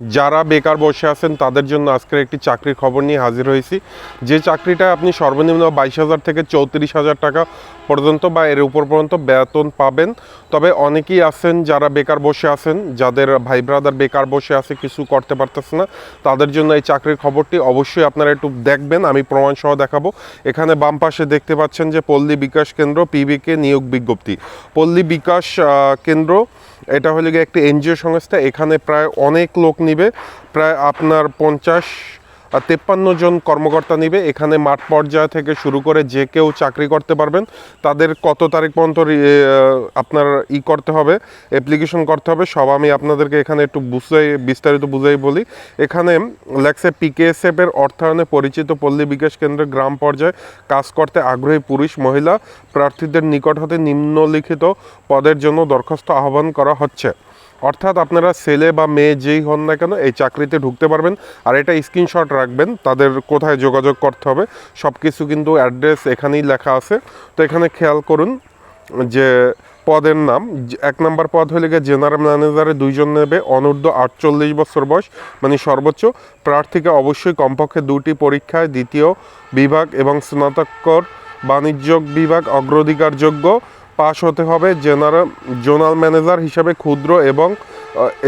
যারা বেকার বসে আছেন, তাদের জন্য আজকের একটি চাকরির খবর নিয়ে হাজির হয়েছি। যে চাকরিটা আপনি সর্বনিম্ন বাইশ হাজার থেকে চৌত্রিশ হাজার টাকা পর্যন্ত বা এর উপর পর্যন্ত বেতন পাবেন। তবে অনেকেই আছেন যারা বেকার বসে আছেন, যাদের ভাই ব্রাদার বেকার বসে আছে, কিছু করতে পারতেছে না, তাদের জন্য এই চাকরির খবরটি অবশ্যই আপনারা একটু দেখবেন, আমি প্রমাণ সহ দেখাবো। এখানে বাম পাশে দেখতে পাচ্ছেন যে পল্লী বিকাশ কেন্দ্র, পিবিকে নিয়োগ বিজ্ঞপ্তি। পল্লী বিকাশ কেন্দ্র এটা হলে গিয়ে একটি এনজিও সংস্থা এখানে প্রায় অনেক লোক নিবে প্রায় আপনার পঞ্চাশ তেপ্পান্ন জন কর্মকর্তা নিবে। এখানে মাঠ পর্যায় থেকে শুরু করে যে কেউ চাকরি করতে পারবেন, তাদের কত তারিখ পর্যন্ত আপনার ই করতে হবে অ্যাপ্লিকেশন করতে হবে, সব আমি আপনাদেরকে এখানে একটু বুঝাই, বিস্তারিত বুঝাই বলি। এখানে লেখছে পিকেএসএফ এর অর্থায়নে পরিচিত পল্লী বিকাশ কেন্দ্রের গ্রাম পর্যায়ে কাজ করতে আগ্রহী পুরুষ, মহিলা প্রার্থীদের নিকট হতে নিম্নলিখিত পদের জন্য দরখাস্ত আহ্বান করা হচ্ছে। অর্থাৎ আপনারা ছেলে বা মেয়ে যেই হন না কেন এই চাকরিতে ঢুকতে পারবেন। আর এটা স্ক্রিনশট রাখবেন, তাদের কোথায় যোগাযোগ করতে হবে সব কিছু কিন্তু অ্যাড্রেস এখানেই লেখা আছে। তো এখানে খেয়াল করুন যে পদের নাম, এক নম্বর পদ হলে গিয়ে জেনারেল ম্যানেজারে দুইজন নেবে, অনূর্ধ্ব আটচল্লিশ বছর বয়স মানে সর্বোচ্চ। প্রার্থীকে অবশ্যই কমপক্ষে দুটি পরীক্ষায় দ্বিতীয় বিভাগ এবং স্নাতকর বাণিজ্য বিভাগ অগ্রাধিকারযোগ্য। পাশ হতে হবে জেনারেল, জোনাল ম্যানেজার হিসাবে ক্ষুদ্র এবং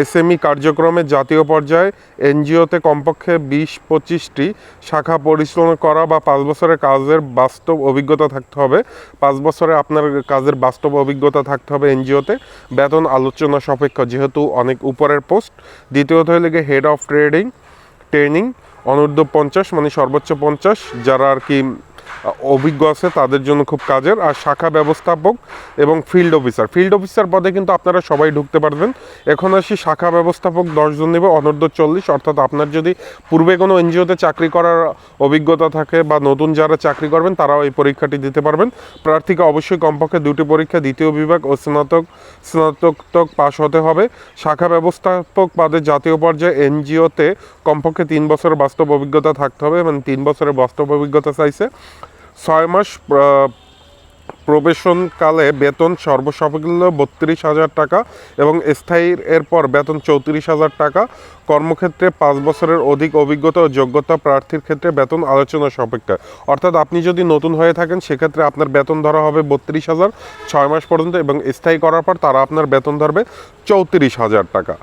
এসএমই কার্যক্রমে জাতীয় পর্যায়ে এনজিওতে কমপক্ষে বিশ পঁচিশটি শাখা পরিচালনা করা বা পাঁচ বছরের কাজের বাস্তব অভিজ্ঞতা থাকতে হবে। পাঁচ বছরে আপনার কাজের বাস্তব অভিজ্ঞতা থাকতে হবে এনজিওতে। বেতন আলোচনা সাপেক্ষ, যেহেতু অনেক উপরের পোস্ট। দ্বিতীয়ত হলে গিয়ে হেড অফ ট্রেডিং ট্রেনিং অনূর্ধ্ব পঞ্চাশ মানে সর্বোচ্চ পঞ্চাশ। যারা আর কি অভিজ্ঞ আছে, তাদের জন্য খুব কাজের। আর শাখা ব্যবস্থাপক এবং ফিল্ড অফিসার ফিল্ড অফিসার পদে কিন্তু আপনারা সবাই ঢুকতে পারবেন। এখন আসি শাখা ব্যবস্থাপক দশজন নেবে, অনূর্ধ্ব চল্লিশ। অর্থাৎ আপনার যদি পূর্বে কোনো এনজিওতে চাকরি করার অভিজ্ঞতা থাকে বা নতুন যারা চাকরি করবেন, তারাও এই পরীক্ষাটি দিতে পারবেন। প্রার্থীকে অবশ্যই কমপক্ষে দুটি পরীক্ষা, দ্বিতীয় বিভাগ ও স্নাতক স্নাতক পাশ হতে হবে। শাখা ব্যবস্থাপক পদে জাতীয় পর্যায়ে এনজিওতে কমপক্ষে তিন বছরের বাস্তব অভিজ্ঞতা থাকতে হবে এবং তিন বছরের বাস্তব অভিজ্ঞতা চাইছে। ছয় মাস প্রবেশনকালে বেতন সর্বসাফল্য বত্রিশ হাজার টাকা এবং স্থায়ী এরপর বেতন চৌত্রিশ হাজার টাকা। কর্মক্ষেত্রে পাঁচ বছরের অধিক অভিজ্ঞতা ও যোগ্যতা প্রার্থীর ক্ষেত্রে বেতন আলোচনা সাপেক্ষে। অর্থাৎ আপনি যদি নতুন হয়ে থাকেন, সেক্ষেত্রে আপনার বেতন ধরা হবে বত্রিশ হাজার ছয় মাস পর্যন্ত এবং স্থায়ী করার পর তারা আপনার বেতন ধরবে চৌত্রিশ হাজার টাকা।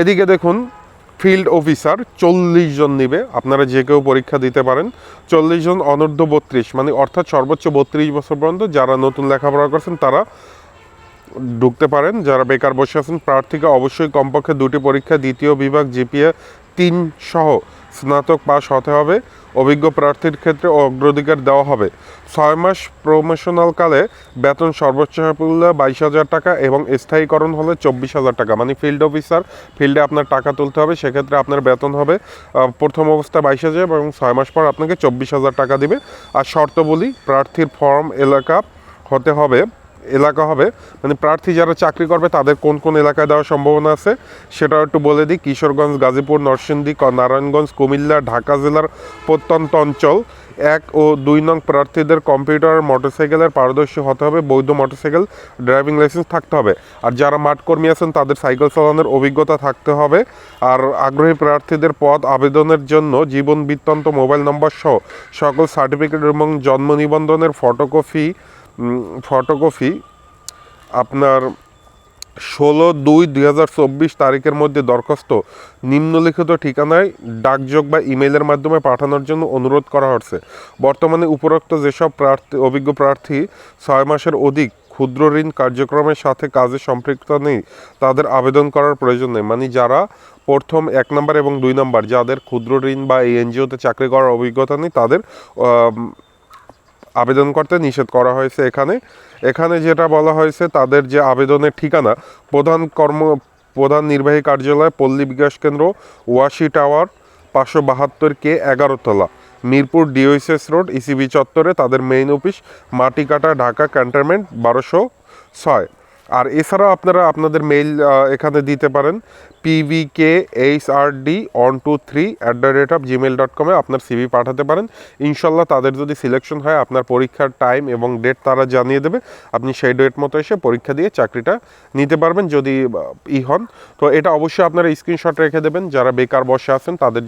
এদিকে দেখুন ফিল্ড অফিসার চল্লিশ জন নিবে। আপনারা যে কেউ পরীক্ষা দিতে পারেন। চল্লিশ জন অনূর্ধ্ব বত্রিশ মানে অর্থাৎ সর্বোচ্চ বত্রিশ বছর পর্যন্ত যারা নতুন লেখাপড়া করছেন, তারা ঢুকতে পারেন। যারা বেকার বসে আছেন, প্রার্থীকে অবশ্যই কমপক্ষে দুটি পরীক্ষা, দ্বিতীয় বিভাগ, জিপিএ তিন সহ স্নাতক পাশ হতে হবে। অভিজ্ঞ প্রার্থীর ক্ষেত্রে অগ্রাধিকার দেওয়া হবে। ছয় মাস প্রমোশনাল কালে বেতন সর্বোচ্চ সাফল্য বাইশ হাজার টাকা এবং স্থায়ীকরণ হলে চব্বিশ হাজার টাকা। মানে ফিল্ড অফিসার ফিল্ডে আপনার টাকা তুলতে হবে, সেক্ষেত্রে আপনার বেতন হবে প্রথম অবস্থা বাইশ হাজার এবং ছয় মাস পর আপনাকে চব্বিশ হাজার টাকা দিবে। আর শর্ত বলি, প্রার্থীর ফর্ম এলাকা হতে হবে এলাকা হবে। মানে প্রার্থী যারা চাকরি করবে, তাদের কোন কোন এলাকায় দেওয়ার সম্ভাবনা আছে সেটাও একটু বলে দিই। কিশোরগঞ্জ, গাজীপুর, নরসিংদী নারায়ণগঞ্জ, কুমিল্লা, ঢাকা জেলার প্রত্যন্ত অঞ্চল। এক ও দুই নং প্রার্থীদের কম্পিউটার, মোটরসাইকেলের পারদর্শী হতে হবে, বৈধ মোটরসাইকেল, ড্রাইভিং লাইসেন্স থাকতে হবে। আর যারা মাঠকর্মী আছেন, তাদের সাইকেল চালানোর অভিজ্ঞতা থাকতে হবে। আর আগ্রহী প্রার্থীদের পদ আবেদনের জন্য জীবন বৃত্তান্ত মোবাইল নম্বর সহ সকল সার্টিফিকেট এবং জন্ম নিবন্ধনের ফটোকপি ফটোকপি আপনার ষোলো দুই দুই হাজার চব্বিশ তারিখের মধ্যে দরখাস্ত নিম্নলিখিত ঠিকানায় ডাকযোগ বা ইমেইলের মাধ্যমে পাঠানোর জন্য অনুরোধ করা হচ্ছে। বর্তমানে উপরোক্ত যেসব প্রার্থী, অভিজ্ঞ প্রার্থী ছয় মাসের অধিক ক্ষুদ্র ঋণ কার্যক্রমের সাথে কাজে সম্পৃক্ত নেই, তাদের আবেদন করার প্রয়োজন নেই। মানে যারা প্রথম এক নম্বর এবং দুই নম্বর, যাদের ক্ষুদ্র ঋণ বা এই এনজিওতে চাকরি করার অভিজ্ঞতা নেই, তাদের আবেদন করতে নিষেধ করা হয়েছে এখানে। এখানে যেটা বলা হয়েছে, তাদের যে আবেদনের ঠিকানা, প্রধান কর্ম, প্রধান নির্বাহী কার্যালয়, পল্লী বিকাশ কেন্দ্র, ওয়াশি টাওয়ার, পাঁচশো বাহাত্তর কে এগারোতলা, মিরপুর ডিওএসএস রোড, ইসিবি চত্বরে, তাদের main office, Matikata, Dhaka cantonment, বারোশো ছয়। আর এছাড়াও আপনারা আপনাদের মেইল এখানে দিতে পারেন PVK H R D one two three at the rate of Gmail dot কমে আপনার সিভি পাঠাতে পারেন। ইনশাল্লাহ তাদের যদি সিলেকশন হয়, আপনার পরীক্ষার টাইম এবং ডেট তারা জানিয়ে দেবে। আপনি সেই ডেট মতো এসে পরীক্ষা দিয়ে চাকরিটা নিতে পারবেন যদি ই হন। তো এটা অবশ্যই আপনারা স্ক্রিনশট রেখে দেবেন। যারা বেকার বসে আছেন, তাদের